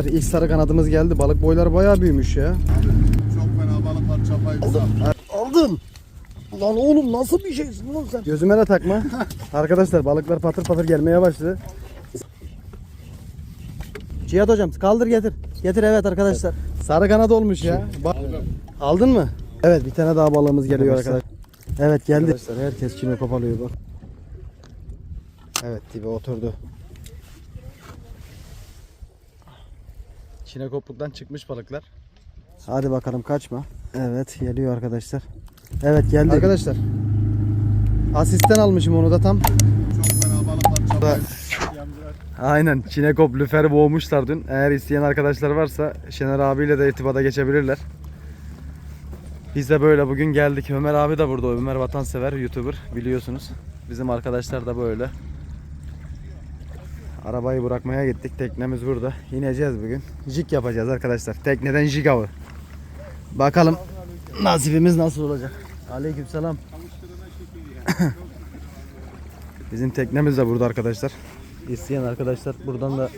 İlk sarı kanadımız geldi. Balık boyları bayağı büyümüş ya. Çok fena balık var çapayı kısa. Aldın. Lan oğlum nasıl bir şeysin lan sen? Gözüme de takma. Arkadaşlar balıklar patır patır gelmeye başladı. Cihat hocam kaldır getir. Getir evet arkadaşlar. Sarı kanat olmuş ya. Ba- Aldın mı? Evet bir tane daha balığımız geliyor arkadaşlar. Evet geldi. Arkadaşlar herkes çime kopalıyor bak. Evet dibe oturdu. Çine kopluktan çıkmış balıklar. Hadi bakalım kaçma. Evet geliyor arkadaşlar. Evet geldi. Arkadaşlar. Asistan almışım onu da tam. Çok fena balık var çapayı. Aynen Çinekop lüferi boğmuşlar dün. Eğer isteyen arkadaşlar varsa Şener abiyle de irtibata geçebilirler. Biz de böyle bugün geldik. Ömer abi de burada. Ömer vatansever YouTuber biliyorsunuz. Bizim arkadaşlar da böyle. Arabayı bırakmaya gittik. Teknemiz burada. İneceğiz bugün. Jig yapacağız arkadaşlar. Tekneden jig avı. Bakalım nasibimiz nasıl olacak. Aleykümselam. Bizim teknemiz de burada arkadaşlar. İsteyen arkadaşlar buradan da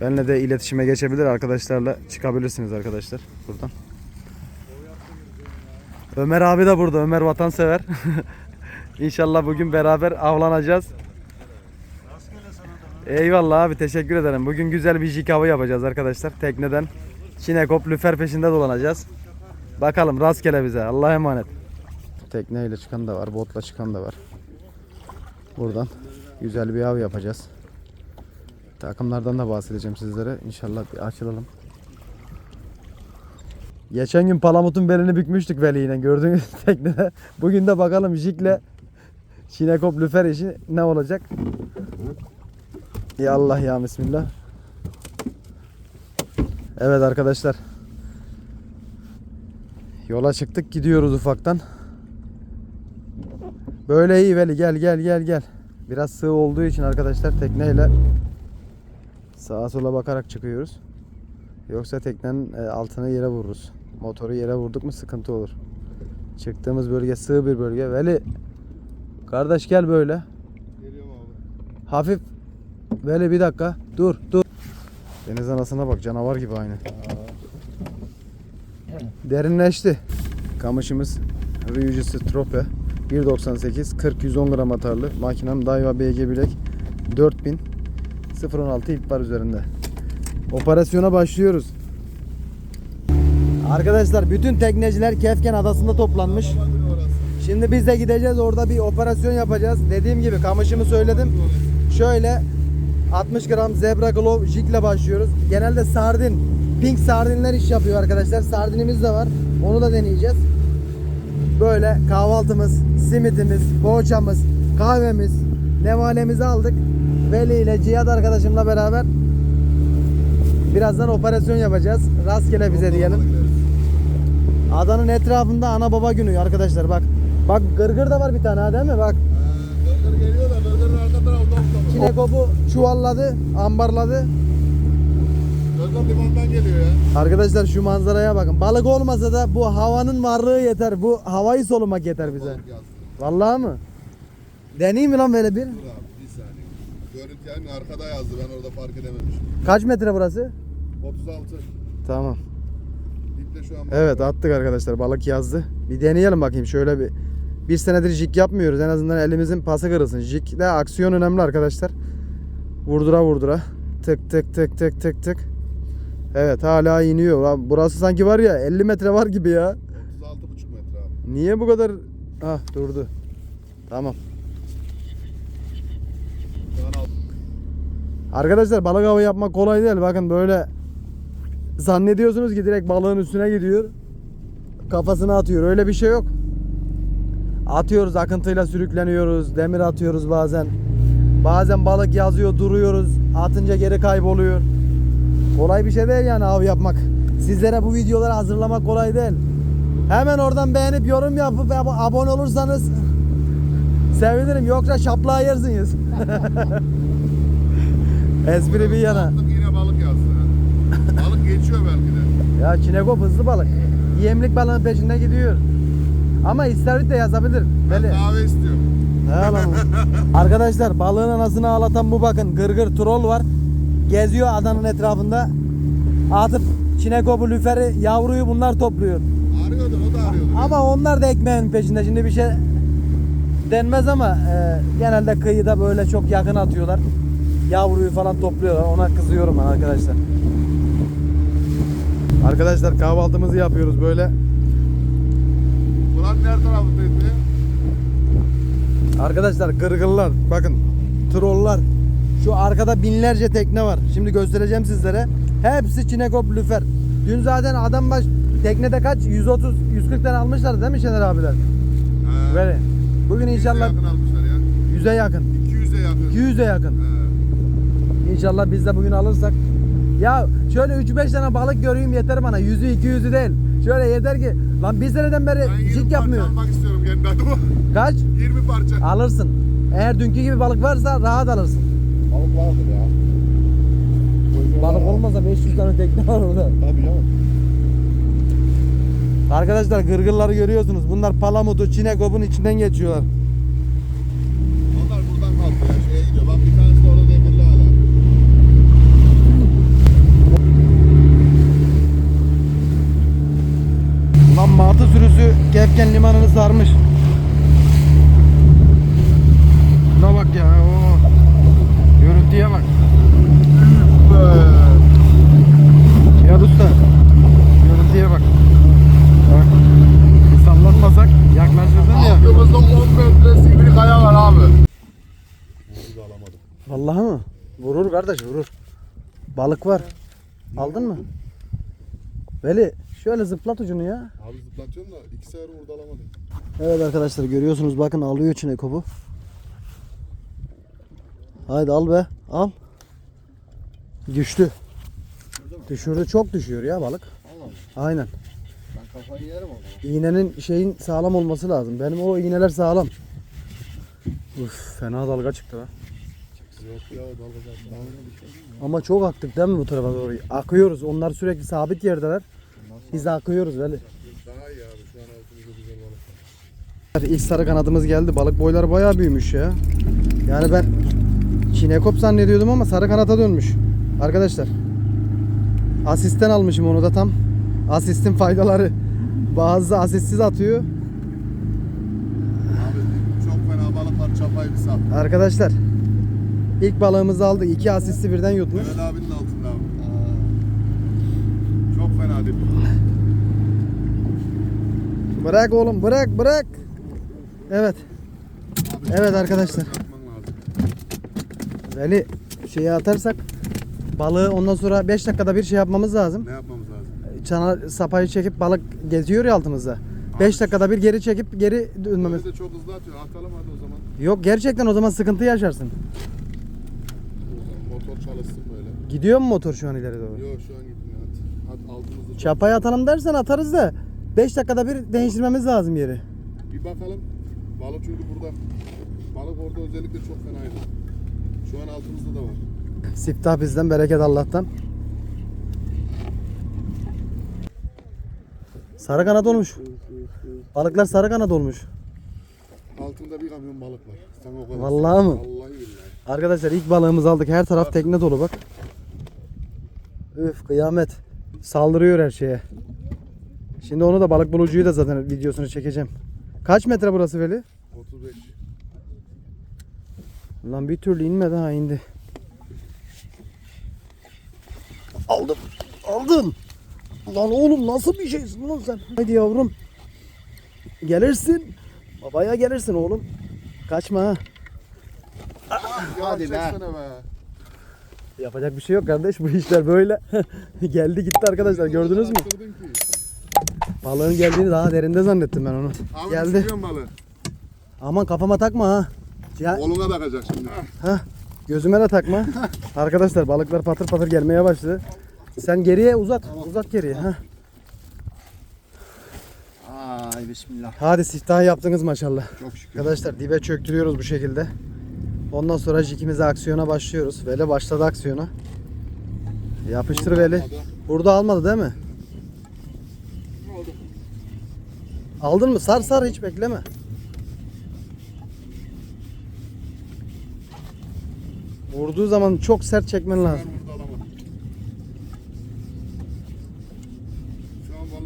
benle de iletişime geçebilir arkadaşlarla çıkabilirsiniz arkadaşlar buradan. Ömer abi de burada. Ömer vatansever. İnşallah bugün beraber avlanacağız. Eyvallah abi teşekkür ederim. Bugün güzel bir jig avı yapacağız arkadaşlar. Tekneden Çinekop lüfer peşinde dolanacağız. Bakalım rastgele bize. Allah'a emanet. Tekneyle çıkan da var, botla çıkan da var. Buradan güzel bir av yapacağız. Takımlardan da bahsedeceğim sizlere. İnşallah bir açılalım. Geçen gün palamutun belini bükmüştük veliyle gördüğünüz teknede. Bugün de bakalım jikle Çinekop lüfer işi ne olacak? Ya Allah ya Bismillah. Evet arkadaşlar. Yola çıktık gidiyoruz ufaktan. Böyle iyi Veli gel gel gel gel. Biraz sığ olduğu için arkadaşlar tekneyle sağa sola bakarak çıkıyoruz. Yoksa teknenin e, altına yere vururuz. Motoru yere vurduk mu sıkıntı olur. Çıktığımız bölge sığ bir bölge. Veli kardeş gel böyle. Geliyorum abi. Hafif Veli bir dakika. Dur dur. Deniz anasına bak canavar gibi aynı. Derinleşti. Kamışımız Ryuji Strope 1.98 40-110 gram atarlı. Makinem Daiwa BG bilek 4000 0.16 ip var üzerinde. Operasyona başlıyoruz. Arkadaşlar bütün tekneciler Kefken Adası'nda toplanmış. Şimdi biz de gideceğiz orada bir operasyon yapacağız. Dediğim gibi kamışımı söyledim. Şöyle 60 gram zebra glove jigle başlıyoruz. Genelde sardin, pink sardinler iş yapıyor arkadaşlar. Sardinimiz de var. Onu da deneyeceğiz. Böyle kahvaltımız, simitimiz, poğaçamız, kahvemiz, nevalemizi aldık. Veli ile Cihat arkadaşımla beraber birazdan operasyon yapacağız. Rastgele bize diyelim. Adanın etrafında ana baba günü arkadaşlar bak. Bak gırgır da var bir tane ha değil mi? Bak Gırgır geliyor da gırgırın arka tarafı Çinekopu çuvalladı, ambarladı. Gırgır limandan geliyor ya. Arkadaşlar şu manzaraya bakın. Balık olmasa da bu havanın varlığı yeter. Bu havayı solumak yeter bize. Vallahi mı? Deneyeyim mi lan böyle bir? Dur abi bir saniye. Görüntü yani arkada yazdı ben orada fark edememişim. Kaç metre burası? 36. Tamam. İple şu an Evet attık arkadaşlar. Balık yazdı. Bir deneyelim bakayım şöyle bir. Bir senedir jig yapmıyoruz. En azından elimizin pası kırılsın. Jig'de aksiyon önemli arkadaşlar. Vurdura vurdura. Tık tık tık tık tık tık. Evet hala iniyor. Lan burası sanki var ya 50 metre var gibi ya. 36,5 metre abi. Niye bu kadar... Ah durdu. Tamam. Arkadaşlar balık avı yapmak kolay değil. Bakın böyle zannediyorsunuz ki direkt balığın üstüne gidiyor. Kafasına atıyor. Öyle bir şey yok. Atıyoruz akıntıyla sürükleniyoruz. Demir atıyoruz bazen. Bazen balık yazıyor duruyoruz. Atınca geri kayboluyor. Kolay bir şey değil yani av yapmak. Sizlere bu videoları hazırlamak kolay değil. Hemen oradan beğenip yorum yapıp ab- abone olursanız sevinirim. Yoksa şaplağı yersiniz. Espri bir yana. Yine balık yazdı. balık geçiyor belki de. Ya çinekop hızlı balık. Yemlik balığın peşinde gidiyor. Ama istavrit de yazabilir. Ben Böyle. kahve istiyorum. He lan. Arkadaşlar balığın anasını ağlatan bu bakın. Gırgır troll var. geziyor adanın etrafında. Atıp çinekobu, lüferi, yavruyu bunlar topluyor. Arıyordur o da arıyordur. Ama onlar da ekmeğin peşinde. Şimdi bir şey denmez ama e, genelde kıyıda böyle çok yakın atıyorlar. Yavruyu falan topluyorlar. Ona kızıyorum ben arkadaşlar. Arkadaşlar kahvaltımızı yapıyoruz böyle. Nerede tarafındayız be? Arkadaşlar gırgırlar bakın trollar şu arkada binlerce tekne var. Şimdi göstereceğim sizlere. Hepsi çinekop lüfer. Dün zaten adam baş teknede kaç? 130 140 tane almışlar değil mi Şener abiler? He. Böyle. Bugün 200'e inşallah yakın almışlar ya. 100'e yakın. 200'e yakın. 200'e yakın. He. İnşallah biz de bugün alırsak. Ya şöyle 3-5 tane balık göreyim yeter bana. 100'ü 200'ü değil. Şöyle yeter ki lan bir seneden beri Ben 20 jig parça yapmıyor. almak istiyorum kendi adıma. Kaç? 20 parça. Alırsın. Eğer dünkü gibi balık varsa rahat alırsın. Balık vardır ya. Balık olmasa 500 tane tekne var orada. Tabii canım. Arkadaşlar gırgırları görüyorsunuz. Bunlar palamutu, çinekopun içinden geçiyorlar. Onlar buradan kalktı ya şeye gidiyor. Bak bir tanesi de orada demirli hala. Lan sürüsü Kefken limanını sarmış. Şuna bak ya. Oo. Görüntüye bak. Cihat Usta. Görüntüye bak. Bak. Bir sallatmasak yaklaşırdın ya. Altımızda 10 metresi bir kaya var abi. Bunu da alamadım. Vallahi mı? Vurur kardeş vurur. Balık var. Aldın mı? Veli şöyle zıplat ucunu ya. Abi zıplatıyorum da iki sefer vurdu alamadım. Evet arkadaşlar görüyorsunuz bakın alıyor içine kopu. Haydi al be al. Düştü. Düşürdü çok düşüyor ya balık. Aynen. Ben kafayı yerim o. İğnenin şeyin sağlam olması lazım. Benim o iğneler sağlam. Uf fena dalga çıktı zaten. Ama çok aktık değil mi bu tarafa doğru? Akıyoruz. Onlar sürekli sabit yerdeler. Biz de akıyoruz Veli. Daha iyi abi şu an altımızda güzel balık var. İlk sarı kanadımız geldi. Balık boyları bayağı büyümüş ya. Yani ben çinekop zannediyordum ama sarı kanata dönmüş. Arkadaşlar. Asisten almışım onu da tam. Asistin faydaları. Bazı asistsiz atıyor. Abi çok fena balık var çapayı bir sal. Arkadaşlar. ilk balığımızı aldık. İki asisti birden yutmuş. Mehmet abinin altında abi. Bırak oğlum bırak bırak. Evet. Abi, Evet arkadaşlar. Lazım. Veli şeyi atarsak balığı ondan sonra 5 dakikada bir şey yapmamız lazım. Ne yapmamız lazım? Çana sapayı çekip balık geziyor ya altımızda. 5 dakikada bir geri çekip geri dönmemiz. Böyle de çok hızlı atıyor. Atalım hadi o zaman. Yok gerçekten o zaman sıkıntı yaşarsın. Motor çalışsın böyle. Gidiyor mu motor şu an ileri doğru? Yok şu an gitmiyor. Çapayı atalım dersen atarız da 5 dakikada bir değiştirmemiz lazım yeri. Bir bakalım. Balık çünkü burada. Balık orada özellikle çok fenaydı. Şu an altımızda da var. Siftah bizden bereket Allah'tan. Sarı kanat olmuş. Balıklar sarı kanat olmuş. Altında bir kamyon balık var. Sen o kadar. Vallahi mı? Vallahi billahi. Arkadaşlar ilk balığımızı aldık. Her taraf tekne dolu bak. Üf kıyamet. Saldırıyor her şeye. Şimdi onu da balık bulucuyu da zaten videosunu çekeceğim. Kaç metre burası Veli? 35. Lan bir türlü inmedi ha indi. Aldım. Aldın. Lan oğlum nasıl bir şeysin lan sen? Haydi yavrum. Gelirsin. Babaya gelirsin oğlum. Kaçma ha. Hadi be. Be. Yapacak bir şey yok kardeş bu işler böyle. Geldi gitti arkadaşlar gördünüz mü? Balığın geldiğini daha derinde zannettim ben onu. Abi Geldi. balığı. Aman kafama takma ha. Ya, Koluna takacak şimdi. ha. Gözüme de takma. arkadaşlar balıklar patır patır gelmeye başladı. Sen geriye uzat. Uzat geriye. Ha. Ay bismillah. Hadi siftah yaptınız maşallah. Çok şükür. Arkadaşlar dibe çöktürüyoruz bu şekilde. Ondan sonra jikimize aksiyona başlıyoruz. Veli başladı aksiyona. Yapıştır Burada Veli. almadı. Burada almadı değil mi? Aldın mı? Sar sar hiç bekleme. Vurduğu zaman çok sert çekmen lazım. Ben burada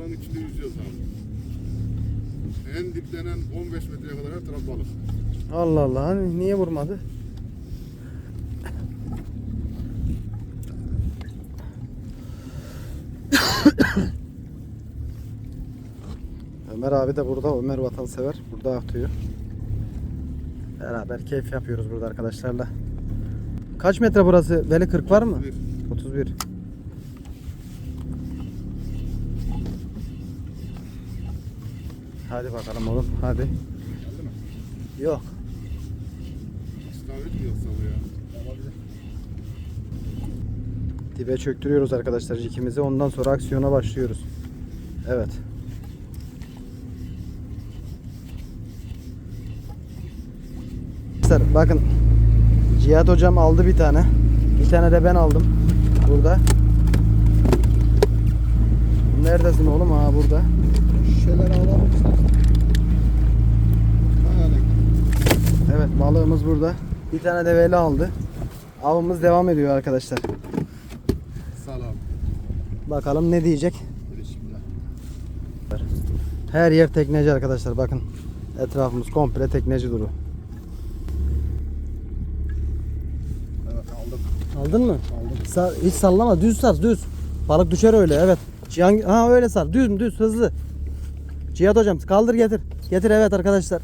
balığın içinde yüzüyoruz abi. En diptenen 15 metreye kadar her taraf balık. Allah Allah hani niye vurmadı? Ömer abi de burada. Ömer vatansever. Burada atıyor. Beraber keyif yapıyoruz burada arkadaşlarla. Kaç metre burası? Veli 40 var mı? 31. Hadi bakalım oğlum. Hadi. Yok. İstavrit mi yoksa bu ya? Dibe çöktürüyoruz arkadaşlar jikimizi. Ondan sonra aksiyona başlıyoruz. Evet. Arkadaşlar bakın Cihat hocam aldı bir tane. Bir tane de ben aldım. Burada. Neredesin oğlum? Ha burada. Şişeleri alalım Evet balığımız burada. Bir tane de veli aldı. Avımız devam ediyor arkadaşlar. Salam. Bakalım ne diyecek. Her yer tekneci arkadaşlar bakın. Etrafımız komple tekneci duru. Evet aldım. Aldın mı? Aldım. Sar, hiç sallama düz sar düz. Balık düşer öyle evet. Cihan, ha öyle sar düz düz hızlı. Cihat hocam kaldır getir. Getir evet arkadaşlar.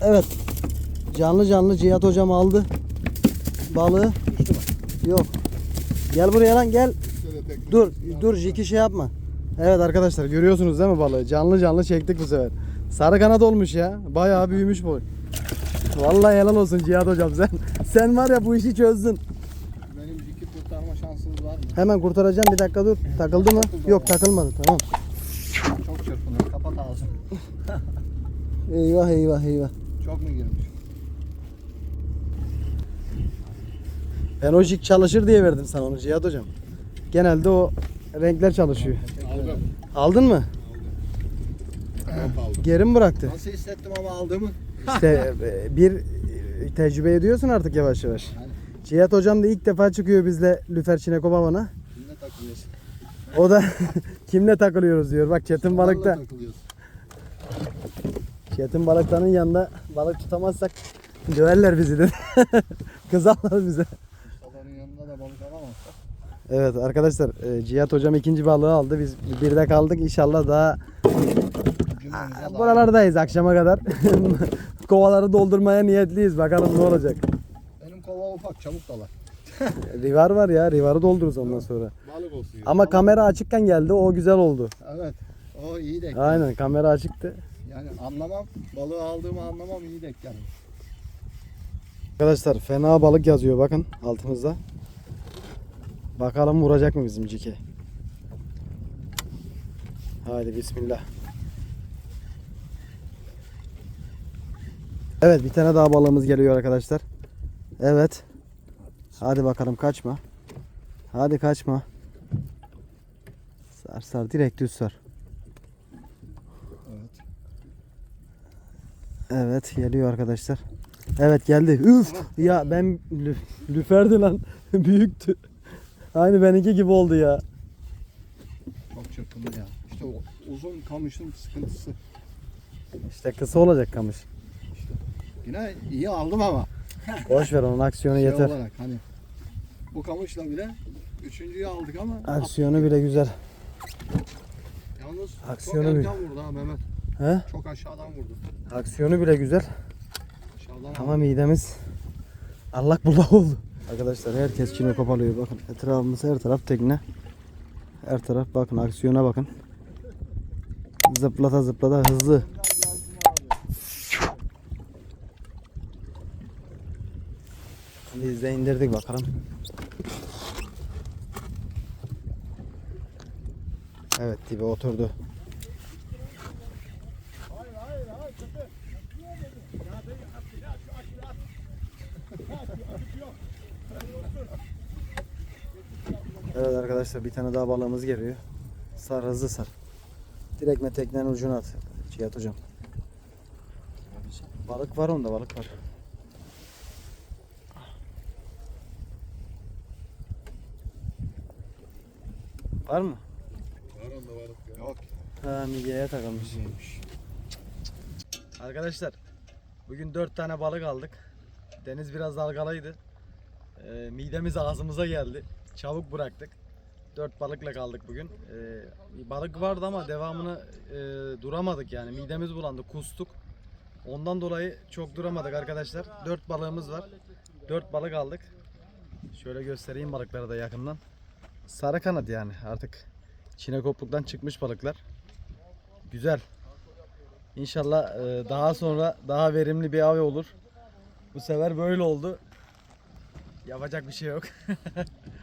Evet. Canlı canlı Cihat hocam aldı. Balığı. Yok. Gel buraya lan gel. Dur dur Jiki şey yapma. Evet arkadaşlar görüyorsunuz değil mi balığı? Canlı canlı çektik bu sefer. Sarı kanat olmuş ya. Bayağı büyümüş boy. Vallahi helal olsun Cihat hocam sen. Sen var ya bu işi çözdün. Benim diki kurtarma şansınız var mı? Hemen kurtaracağım bir dakika dur. Takıldı mı? Yok takılmadı tamam. Çok çırpınıyor. Kapat ağzını. Eyvah eyvah eyvah. Çok mu girmiş? Ben o jig çalışır diye verdim sana onu Cihat hocam. Genelde o renkler çalışıyor. Aldım. Aldın mı? Hop aldım. Geri mi bıraktı? Nasıl hissettim ama aldığımı? İşte e, bir e, tecrübe ediyorsun artık yavaş yavaş. Yani Cihat hocam da ilk defa çıkıyor bizle Lüfer Çinekop avına. kimle takılıyorsun? O da kimle takılıyoruz diyor. Bak Çetin Balık'ta. Çetin Balık'tanın yanında balık tutamazsak döverler bizi de. Kızarlar bize. Ustaların yanında da balık alamazsak. Evet arkadaşlar e, Cihat hocam ikinci balığı aldı. Biz birde kaldık. İnşallah daha buralardayız akşama kadar. Kovaları doldurmaya niyetliyiz. Bakalım ne olacak. Benim kova ufak çabuk dalar. Rivar var ya. Rivarı doldururuz ondan sonra. Balık olsun ya. Ama kamera açıkken geldi. O güzel oldu. Evet. O iyi denk. Aynen kamera açıktı. Yani anlamam. Balığı aldığımı anlamam iyi denk gelmiş. Arkadaşlar fena balık yazıyor bakın altımızda. Bakalım vuracak mı bizim cike. Haydi bismillah. Evet bir tane daha balığımız geliyor arkadaşlar. Evet. Hadi bakalım kaçma. Hadi kaçma. Sar sar direkt düz sar. Evet. Evet geliyor arkadaşlar. Evet geldi. Üf ya ben lü- lüferdi lan. Büyüktü. Aynı benimki gibi oldu ya. Çok çırpınıyor ya. İşte o uzun kamışın sıkıntısı. İşte kısa olacak kamış. Yine iyi aldım ama. Boş ver onun aksiyonu Şey yeter. olarak hani bu kamışla bile üçüncüyü aldık ama Aksiyonu bile güzel. yalnız Aksiyonu çok bile- erken vurdu ha Mehmet. He? Çok aşağıdan vurdu. Aksiyonu bile güzel. Aşağıdan Ama midemiz allak bullak oldu. Arkadaşlar herkes çine kopalıyor bakın. Etrafımız her taraf tekne. Her taraf bakın aksiyona bakın. Zıplata zıplata hızlı. Biz de indirdik bakalım. Evet dibe oturdu. Evet arkadaşlar bir tane daha balığımız geliyor. Sar hızlı sar. Direkt me teknenin ucuna at Cihat hocam. Balık var onda balık var. Var mı? Var onda balık ya. Yok. Ha mideye takılmış. Güzelmiş. Arkadaşlar bugün 4 tane balık aldık. Deniz biraz dalgalıydı. Ee, midemiz ağzımıza geldi. Çabuk bıraktık. 4 balıkla kaldık bugün. Ee, balık vardı ama devamını e, duramadık yani. Midemiz bulandı, kustuk. Ondan dolayı çok duramadık arkadaşlar. 4 balığımız var. 4 balık aldık. Şöyle göstereyim balıkları da yakından. Sarı kanat yani artık çinekopluktan çıkmış balıklar. Güzel. İnşallah e, daha sonra daha verimli bir av olur. Bu sefer böyle oldu. Yapacak bir şey yok.